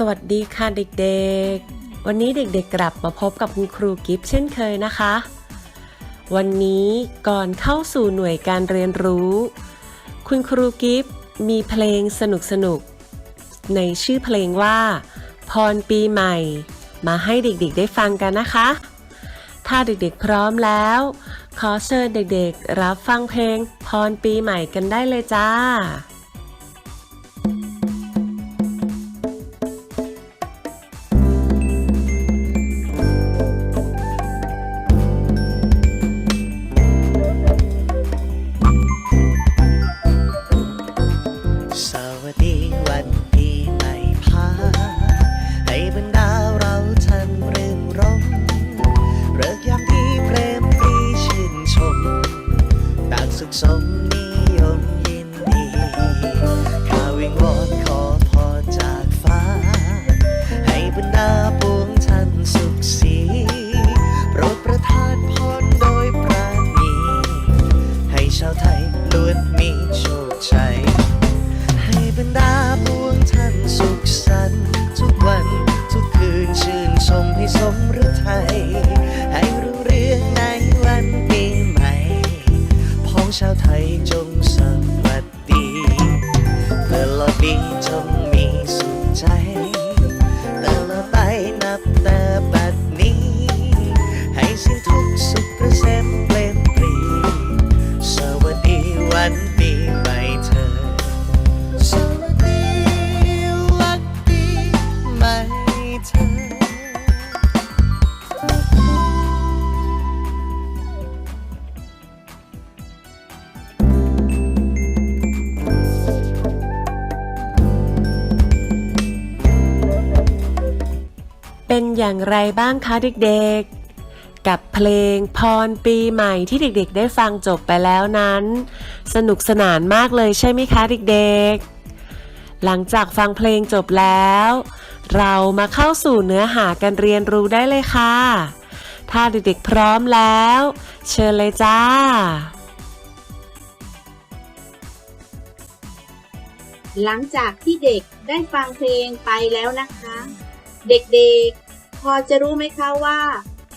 สวัสดีค่ะเด็กๆ วันนี้เด็กๆกลับมาพบกับคุณครูกิฟต์เช่นเคยนะคะ วันนี้ก่อนเข้าสู่หน่วยการเรียนรู้ คุณครูกิฟต์มีเพลงสนุกๆในชื่อเพลงว่า พรปีใหม่ มาให้เด็กๆได้ฟังกันนะคะ ถ้าเด็กๆพร้อมแล้ว ขอเชิญเด็กๆ รับฟังเพลงพรปีใหม่กันได้เลยจ้า ชาวไทยล้วนมีโชคชัย ให้บรรดาปวงท่านสุขสันต์ทุกวันทุกคืนชื่นชมให้สมฤทัย อย่างไรบ้างคะเด็กๆ กับเพลงพรปีใหม่ที่เด็กๆ ได้ฟังจบไปแล้วนั้น สนุกสนานมากเลยใช่ไหมคะเด็กๆ หลังจากฟังเพลงจบแล้ว เรามาเข้าสู่เนื้อหาการเรียนรู้ได้เลยค่ะ ถ้าเด็กๆพร้อมแล้ว เชิญเลยจ้าหลังจากที่เด็กได้ฟังเพลงไปแล้วนะคะ เด็กๆ พอจะรู้ไหมคะว่า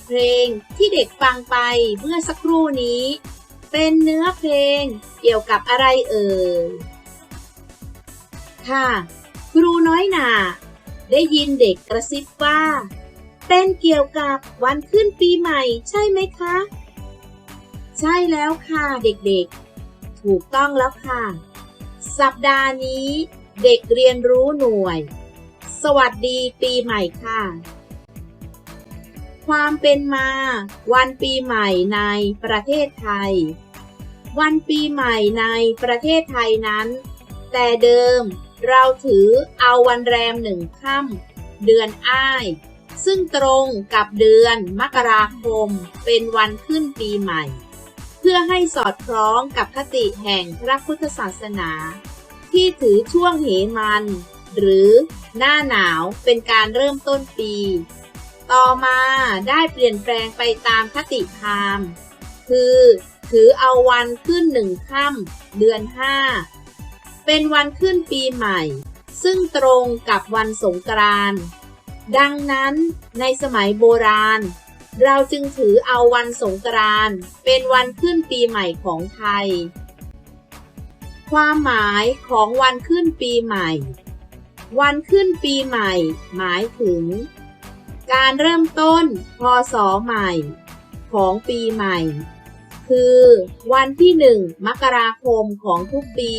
เพลงที่เด็กฟังไปเมื่อสักครู่นี้ เป็นเนื้อเพลงเกี่ยวกับอะไรเอ่ยค่ะ ครูน้อยหนาได้ยินเด็กกระซิบว่า เป็นเกี่ยวกับวันขึ้นปีใหม่ใช่ไหมคะ ใช่แล้วค่ะเด็กๆ ถูกต้องแล้วค่ะ สัปดาห์นี้เด็กเรียนรู้หน่วย สวัสดีปีใหม่ค่ะ ความเป็นมา วันปีใหม่ในประเทศไทย วันปีใหม่ในประเทศไทยนั้น แต่เดิมเราถือเอาวันแรมหนึ่งค่ำเดือนอ้าย ซึ่งตรงกับเดือนมกราคมเป็นวันขึ้นปีใหม่ เพื่อให้สอดคล้องกับคติแห่งพระพุทธศาสนา ที่ถือช่วงเหมัน หรือหน้าหนาวเป็นการเริ่มต้นปี ต่อมาได้เปลี่ยนแปลงไปตามคติพราหมณ์ คือถือเอาวันขึ้นหนึ่งค่ำเดือนห้าเป็นวันขึ้นปีใหม่ ซึ่งตรงกับวันสงกรานต์ดังนั้นในสมัยโบราณ เราจึงถือเอาวันสงกรานต์เป็นวันขึ้นปีใหม่ของไทย ความหมายของวันขึ้นปีใหม่ วันขึ้นปีใหม่ หมายถึง การเริ่มต้นพศใหม่ ของปีใหม่ คือวันที่หนึ่งมกราคมของทุกปี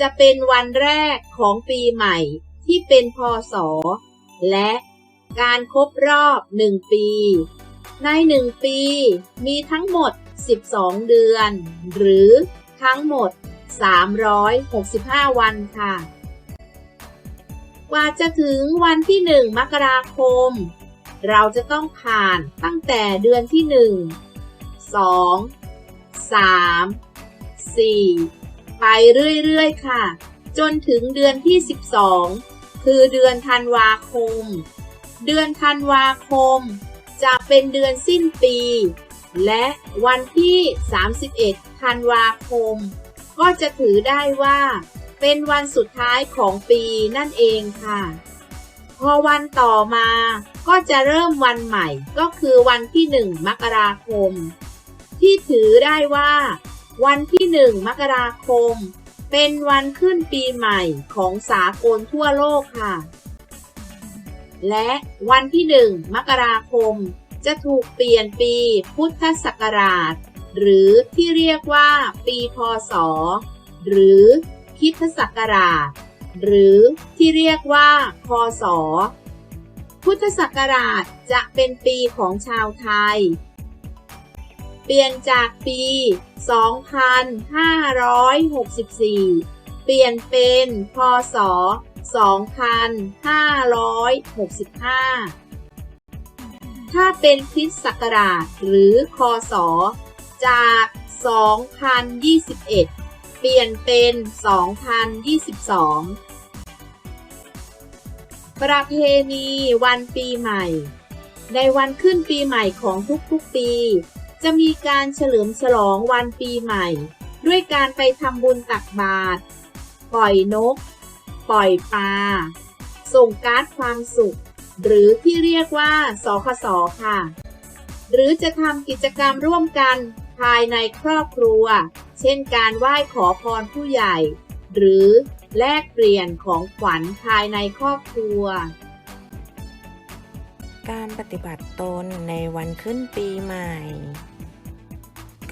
จะเป็นวันแรกของปีใหม่ที่เป็นพศ และการครบรอบหนึ่งปี ในหนึ่งปี มีทั้งหมด 12 เดือน หรือทั้งหมด 365 วันค่ะ กว่าจะถึงวันที่ 1 มกราคม เราจะต้องผ่านตั้งแต่เดือนที่ 1 2 3 4 ไปเรื่อยๆ ค่ะ จนถึงเดือนที่ 12 คือเดือนธันวาคม เดือนธันวาคม จะเป็นเดือนสิ้นปี และวันที่ 31 ธันวาคม ก็จะถือได้ว่า เป็นวันสุดท้ายของปีนั่นเองค่ะ พอวันต่อมา ก็จะเริ่มวันใหม่ก็คือวันที่หนึ่งมกราคม ที่ถือได้ว่า วันที่หนึ่งมกราคม เป็นวันขึ้นปีใหม่ของสากลทั่วโลกค่ะ และวันที่หนึ่งมกราคม จะถูกเปลี่ยนปีพุทธศักราช หรือที่เรียกว่าปีพศ หรือคริสตศักราช หรือที่เรียกว่า พศ พุทธศักราชจะเป็นปีของชาวไทย เปลี่ยนจากปี 2564 เปลี่ยนเป็นพศ 2565 ถ้าเป็นคริสตศักราชหรือคศ จาก 2021 เปลี่ยนเป็น 2022 ประเพณีวันปีใหม่ ในวันขึ้นปีใหม่ของทุกๆปี จะมีการเฉลิมฉลองวันปีใหม่ ด้วยการไปทำบุญตักบาตรปล่อยนก ปล่อยปลา ส่งการ์ดความสุข หรือที่เรียกว่าสคสค่ะ หรือจะทำกิจกรรมร่วมกันภายในครอบครัว เช่นการไหว้ขอพรผู้ใหญ่ หรือ แลกเปลี่ยนของขวัญภายในครอบครัว การปฏิบัติตนในวันขึ้นปีใหม่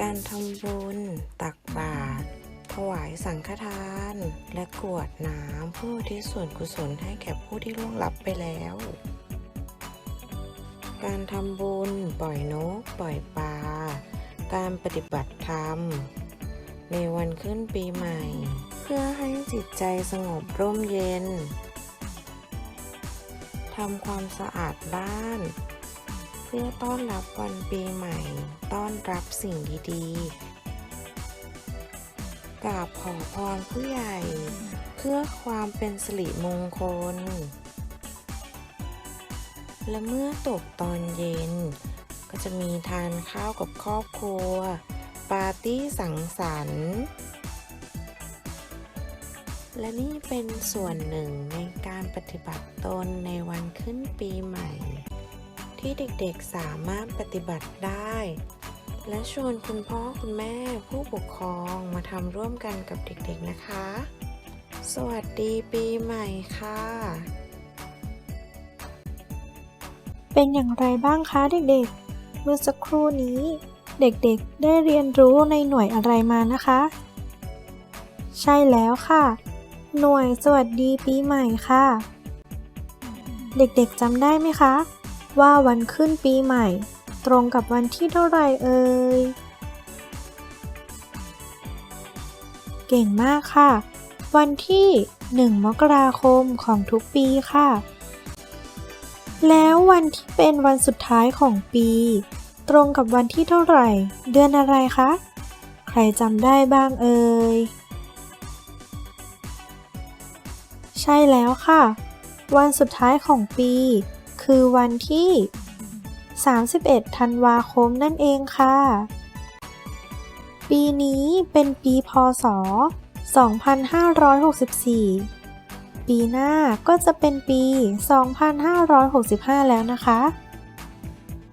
การทำบุญ ตักบาตร ถวายสังฆทาน และกวดน้ำเพื่อที่ส่วนกุศลให้แก่ผู้ที่ล่วงลับไปแล้ว การทำบุญ ปล่อยนก ปล่อยปลา การปฏิบัติธรรม ในวันขึ้นปีใหม่ เพื่อให้จิตใจสงบร่มเย็น ทำความสะอาดบ้าน เพื่อต้อนรับวันปีใหม่ ต้อนรับสิ่งดีๆกราบขอพรผู้ใหญ่ เพื่อความเป็นสิริมงคล และเมื่อตกตอนเย็น ก็จะมีทานข้าวกับครอบครัว ปาร์ตี้สังสรรค์ และนี่เป็นส่วนหนึ่งในการปฏิบัติตนในวันขึ้นปีใหม่ ที่เด็กๆสามารถปฏิบัติได้ และชวนคุณพ่อคุณแม่ผู้ปกครองมาทำร่วมกันกับเด็กๆนะคะ สวัสดีปีใหม่ค่ะ เป็นอย่างไรบ้างคะเด็กๆ เมื่อสักครู่นี้ เด็กๆได้เรียนรู้ในหน่วยอะไรมานะคะ ใช่แล้วค่ะ หน่วยสวัสดีปีใหม่ค่ะ เด็กๆจำได้ไหมคะ ว่าวันขึ้นปีใหม่ ตรงกับวันที่เท่าไหร่เอ่ย เก่งมากค่ะ วันที่ 1 มกราคมของทุกปีค่ะ แล้ววันที่เป็นวันสุดท้ายของปี ตรงกับวันที่เท่าไหร่ เดือนอะไรคะ ใครจำได้บ้างเอ่ย ใช่แล้วค่ะ วันสุดท้ายของปี คือวันที่ 31 ธันวาคมนั่นเองค่ะ ปีนี้เป็นปีพศ 2564 ปีหน้าก็จะเป็นปี 2565 แล้วนะคะ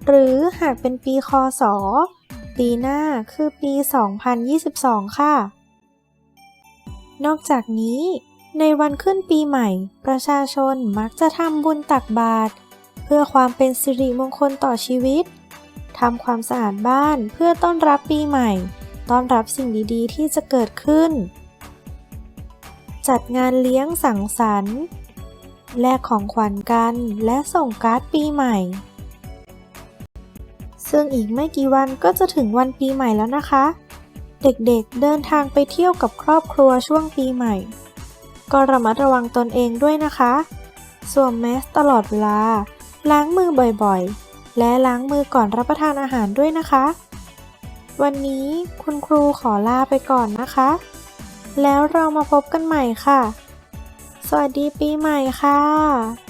หรือหากเป็นปีคศ ปีหน้าคือปี 2022 ค่ะ นอกจากนี้ ในวันขึ้นปีใหม่ ประชาชนมักจะทำบุญตักบาตรเพื่อความเป็นสิริมงคลต่อชีวิตทำความสะอาดบ้านเพื่อต้อนรับปีใหม่ ต้อนรับสิ่งดีๆ ที่จะเกิดขึ้น จัดงานเลี้ยงสังสรรค์ แลกของขวัญกันและส่งการ์ดปีใหม่ ซึ่งอีกไม่กี่วันก็จะถึงวันปีใหม่แล้วนะคะ เด็กๆเดินทางไปเที่ยวกับครอบครัวช่วงปีใหม่ ก็ระมัดระวังตนเองด้วยนะคะ สวมแมสตลอดเวลา ล้างมือบ่อยๆ และล้างมือก่อนรับประทานอาหารด้วยนะคะ วันนี้คุณครูขอลาไปก่อนนะคะ แล้วเรามาพบกันใหม่ค่ะ สวัสดีปีใหม่ค่ะ